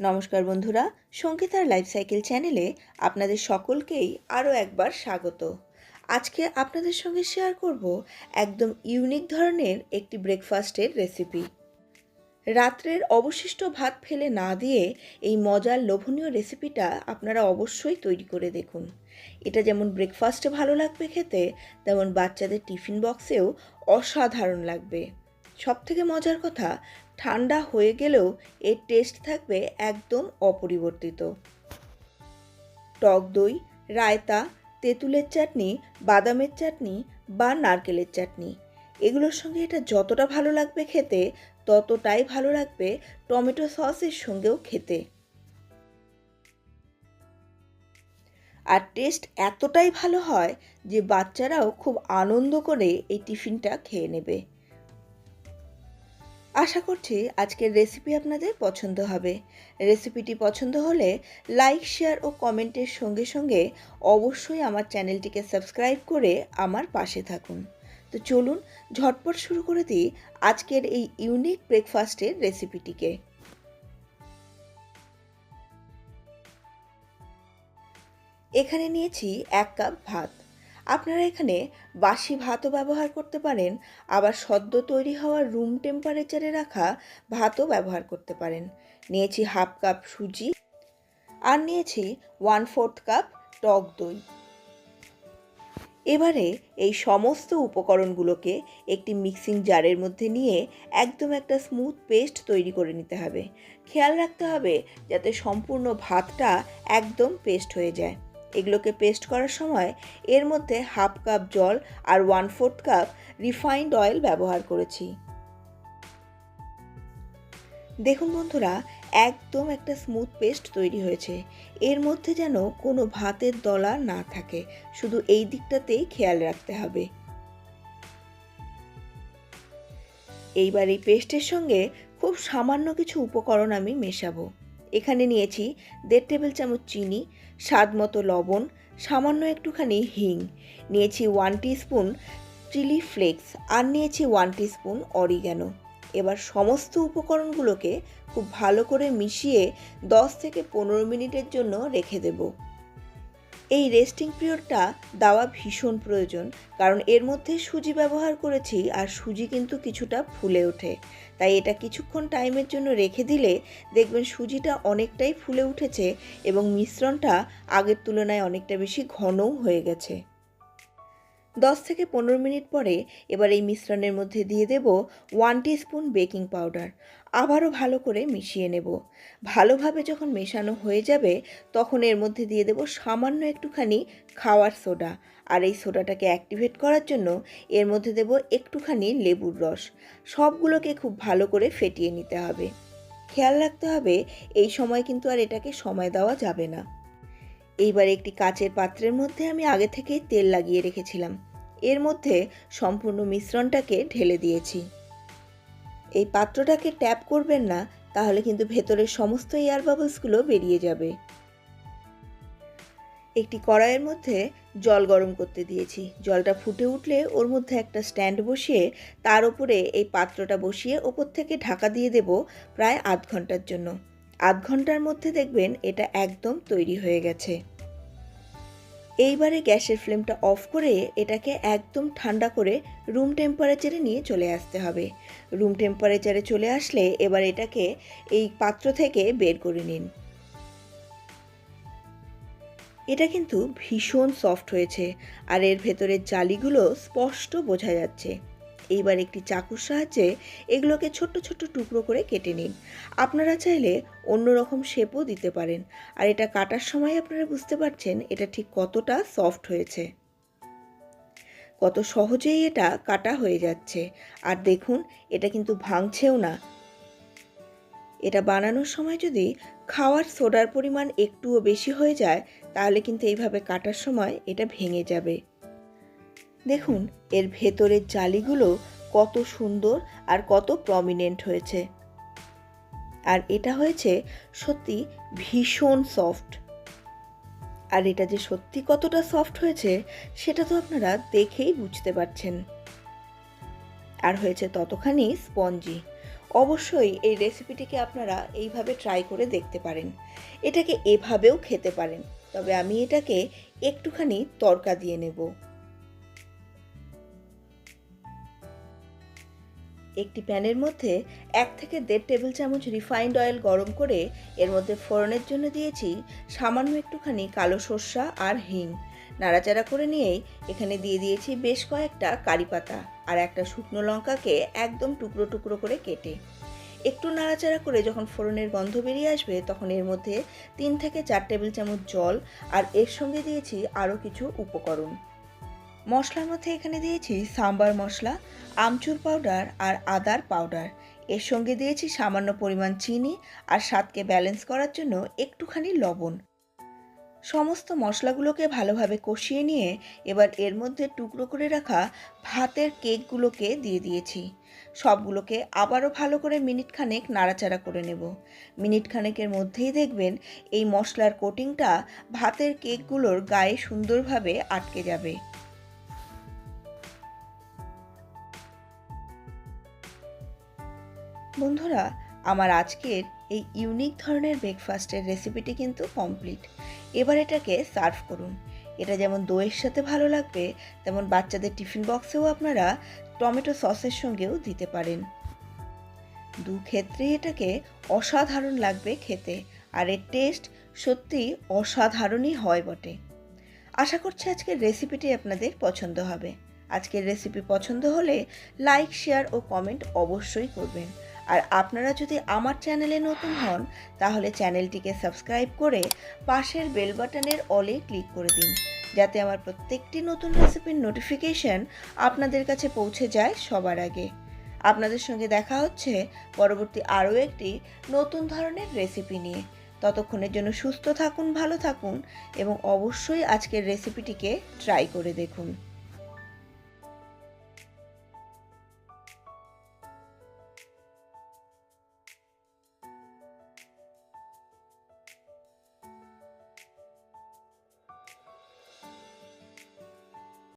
নমস্কার বন্ধুরা, সঙ্গীতার life cycle চ্যানেলে আপনাদের সকলকেই আরও একবার স্বাগত। আজকে আপনাদের সঙ্গে শেয়ার করব একদম ইউনিক ধরনের একটি ব্রেকফাস্টের রেসিপি রাত্রের অবশিষ্ট ভাত ফেলে না দিয়ে এই মজার লোভনীয় রেসিপিটা আপনারা অবশ্যই তৈরি করে দেখুন। এটা যেমন ব্রেকফাস্টে ভালো লাগবে খেতে, তেমন বাচ্চাদের টিফিন বক্সেও অসাধারণ লাগবে। সবথেকে মজার কথা ঠান্ডা হয়ে গেলেও এর টেস্ট থাকবে একদম অপরিবর্তিত। টক দই, রায়তা, তেঁতুলের চাটনি, বাদামের চাটনি বা নারকেলের চাটনি। এগুলোর সঙ্গে এটা যতটা ভালো লাগবে খেতে, ততটাই ভালো লাগবে টমেটো সসের সঙ্গেও খেতে। আর টেস্ট এতটাই ভালো হয় যে বাচ্চারাও খুব আনন্দ করে এই টিফিনটা খেয়ে নেবে। আশা করছি আজকের রেসিপি আপনাদের পছন্দ হবে। রেসিপিটি পছন্দ হলে লাইক শেয়ার ও কমেন্টের সঙ্গে সঙ্গে অবশ্যই আমার চ্যানেলটিকে সাবস্ক্রাইব করে আমার পাশে থাকুন। তো চলুন ঝটপট শুরু করে দিই আজকের এই ইউনিক ব্রেকফাস্টের রেসিপিটিকে এখানে নিয়েছি এক কাপ ভাত। আপনারা এখানে বাসি ভাতও ব্যবহার করতে পারেন, আবার সদ্য তৈরি হওয়া রুম টেম্পারেচারে রাখা ভাতও ব্যবহার করতে পারেন। নিয়েছি হাফ কাপ সুজি আর নিয়েছি ওয়ান ফোর্থ কাপ টক দই। এবারে এই সমস্ত উপকরণগুলোকে একটি মিক্সিং জারের মধ্যে নিয়ে একদম একটা স্মুথ পেস্ট তৈরি করে নিতে হবে। খেয়াল রাখতে হবে যাতে সম্পূর্ণ ভাতটা একদম পেস্ট হয়ে যায়। এগুলোকে পেস্ট করার সময় এর মধ্যে হাফ কাপ জল আর one fourth cup refined oil ব্যবহার করেছি। দেখুন বন্ধুরা, একদম একটা স্মুথ পেস্ট তৈরি হয়েছে। এর মধ্যে যেন কোনো ভাতের দলা না থাকে, শুধু এই দিকটাতেই খেয়াল রাখতে হবে। এইবার এই পেস্টের সঙ্গে খুব সামান্য কিছু উপকরণ আমি মেশাবো। এখানে নিয়েছি দেড় টেবিল চামচ চিনি, স্বাদ মতো লবণ, সামান্য একটুখানি হিং। নিয়েছি ওয়ান স্পুন চিলি ফ্লেক্স আর নিয়েছি ওয়ান স্পুন অরিগ্যানো এবার সমস্ত উপকরণগুলোকে খুব ভালো করে মিশিয়ে দশ থেকে পনেরো মিনিটের জন্য রেখে দেবো। এই রেস্টিং পিরিয়ডটা দেওয়া ভীষণ প্রয়োজন, কারণ এর মধ্যে সুজি ব্যবহার করেছি আর সুজি কিন্তু কিছুটা ফুলে ওঠে। তাই এটা কিছুক্ষণ টাইমের জন্য রেখে দিলে দেখবেন সুজিটা অনেকটাই ফুলে উঠেছে এবং মিশ্রণটা আগের তুলনায় অনেকটা বেশি ঘনও হয়ে গেছে। দশ থেকে পনেরো মিনিট পরে এবার এই মিশ্রণের মধ্যে দিয়ে দেব ওয়ান স্পুন বেকিং পাউডার আবারও ভালো করে মিশিয়ে নেব। ভালোভাবে যখন মেশানো হয়ে যাবে, তখন এর মধ্যে দিয়ে দেব সামান্য একটুখানি খাওয়ার সোডা। আর এই সোডাটাকে অ্যাক্টিভেট করার জন্য এর মধ্যে দেব একটুখানি লেবুর রস। সবগুলোকে খুব ভালো করে ফেটিয়ে নিতে হবে। খেয়াল রাখতে হবে, এই সময় কিন্তু আর এটাকে সময় দেওয়া যাবে না। এইবার একটি কাচের পাত্রের মধ্যে আমি আগে থেকেই তেল লাগিয়ে রেখেছিলাম। এর মধ্যে সম্পূর্ণ মিশ্রণটাকে ঢেলে দিয়েছি। এই পাত্রটাকে ট্যাপ করবেন না, তাহলে কিন্তু ভেতরের সমস্ত এয়ার বাবলসগুলো বেরিয়ে যাবে। একটি কড়াইয়ের মধ্যে জল গরম করতে দিয়েছি। জলটা ফুটে উঠলে ওর মধ্যে একটা স্ট্যান্ড বসিয়ে তার উপরে এই পাত্রটা বসিয়ে ওপর থেকে ঢাকা দিয়ে দেব প্রায় আধ ঘণ্টার জন্য। আধ ঘণ্টার মধ্যে দেখবেন এটা একদম তৈরি হয়ে গেছে। এইবারে গ্যাসের ফ্লেমটা অফ করে এটাকে একদম ঠান্ডা করে রুম টেম্পারেচারে নিয়ে চলে আসতে হবে। রুম টেম্পারেচারে চলে আসলে এবার এটাকে এই পাত্র থেকে বের করে নিন। এটা কিন্তু ভীষণ সফট হয়েছে আর এর ভেতরের জালিগুলো স্পষ্ট বোঝা যাচ্ছে। এইবার একটি চাকুর সাহায্যে এগুলোকে ছোট্ট ছোট্ট টুকরো করে কেটে নিন। আপনারা চাইলে অন্য রকম শেপও দিতে পারেন। আর এটা কাটার সময় আপনারা বুঝতে পারছেন এটা ঠিক কতটা সফট হয়েছে। কত সহজেই এটা কাটা হয়ে যাচ্ছে। আর দেখুন, এটা কিন্তু ভাঙছেও না। এটা বানানোর সময় যদি খাওয়ার সোডার পরিমাণ একটুও বেশি হয়ে যায়, তাহলে কিন্তু এইভাবে কাটার সময় এটা ভেঙে যাবে। দেখুন, এর ভেতরের জালিগুলো কত সুন্দর আর কত প্রমিনেন্ট হয়েছে। আর এটা হয়েছে সত্যি ভীষণ সফট আর এটা যে সত্যি কতটা সফট হয়েছে, সেটা তো আপনারা দেখেই বুঝতে পারছেন। আর হয়েছে ততখানি স্পঞ্জি অবশ্যই এই রেসিপিটিকে আপনারা এইভাবে ট্রাই করে দেখতে পারেন। এটাকে এভাবেও খেতে পারেন। তবে আমি এটাকে একটুখানি তরকা দিয়ে নেব। একটি প্যানের মধ্যে এক থেকে দেড় টেবিল চামচ রিফাইন্ড অয়েল গরম করে এর মধ্যে ফোড়নের জন্য দিয়েছি সামান্য একটুখানি কালো সর্ষা আর হিং। নাড়াচাড়া করে নিয়েই এখানে দিয়ে দিয়েছি বেশ কয়েকটা কারি পাতা আর একটা শুকনো লঙ্কাকে একদম টুকরো টুকরো করে কেটে। একটু নাড়াচাড়া করে যখন ফোড়নের গন্ধ বেরিয়ে আসবে তখন এর মধ্যে তিন থেকে চার টেবিল চামচ জল আর এর সঙ্গে দিয়েছি আরও কিছু উপকরণ। মশলার মধ্যে এখানে দিয়েছি সাম্বার মশলা, আমচুর পাউডার আর আদার পাউডার। এর সঙ্গে দিয়েছি সামান্য পরিমাণ চিনি আর স্বাদকে ব্যালেন্স করার জন্য একটুখানি লবণ। সমস্ত মশলাগুলোকে ভালোভাবে কষিয়ে নিয়ে এবার এর মধ্যে টুকরো করে রাখা ভাতের কেকগুলোকে দিয়ে দিয়েছি। সবগুলোকে আবারও ভালো করে মিনিট খানেক নাড়াচাড়া করে নেব। মিনিট খানেকের মধ্যেই দেখবেন এই মশলার কোটিংটা ভাতের কেকগুলোর গায়ে সুন্দরভাবে আটকে যাবে। বন্ধুরা, আমার আজকের এই ইউনিক ধরনের ব্রেকফাস্টের রেসিপিটি কিন্তু কমপ্লিট এবার এটাকে সার্ভ করুন। এটা যেমন দইয়ের সাথে ভালো লাগবে, তেমন বাচ্চাদের টিফিন বক্সেও আপনারা টমেটো সসের সঙ্গেও দিতে পারেন। দু ক্ষেত্রেই এটাকে অসাধারণ লাগবে খেতে, আর এর টেস্ট সত্যি অসাধারণই হয় বটে। আশা করছি আজকের রেসিপিটি আপনাদের পছন্দ হবে। আজকের রেসিপি পছন্দ হলে লাইক শেয়ার ও কমেন্ট অবশ্যই করবেন। আর আপনারা যদি আমার চ্যানেলে নতুন হন, তাহলে চ্যানেলটিকে সাবস্ক্রাইব করে পাশের বেল বাটনের অলে ক্লিক করে দিন, যাতে আমার প্রত্যেকটি নতুন রেসিপির নোটিফিকেশন আপনাদের কাছে পৌঁছে যায় সবার আগে। আপনাদের সঙ্গে দেখা হচ্ছে পরবর্তী আরও একটি নতুন ধরনের রেসিপি নিয়ে। ততক্ষণের জন্য সুস্থ থাকুন, ভালো থাকুন এবং অবশ্যই আজকের রেসিপিটিকে ট্রাই করে দেখুন।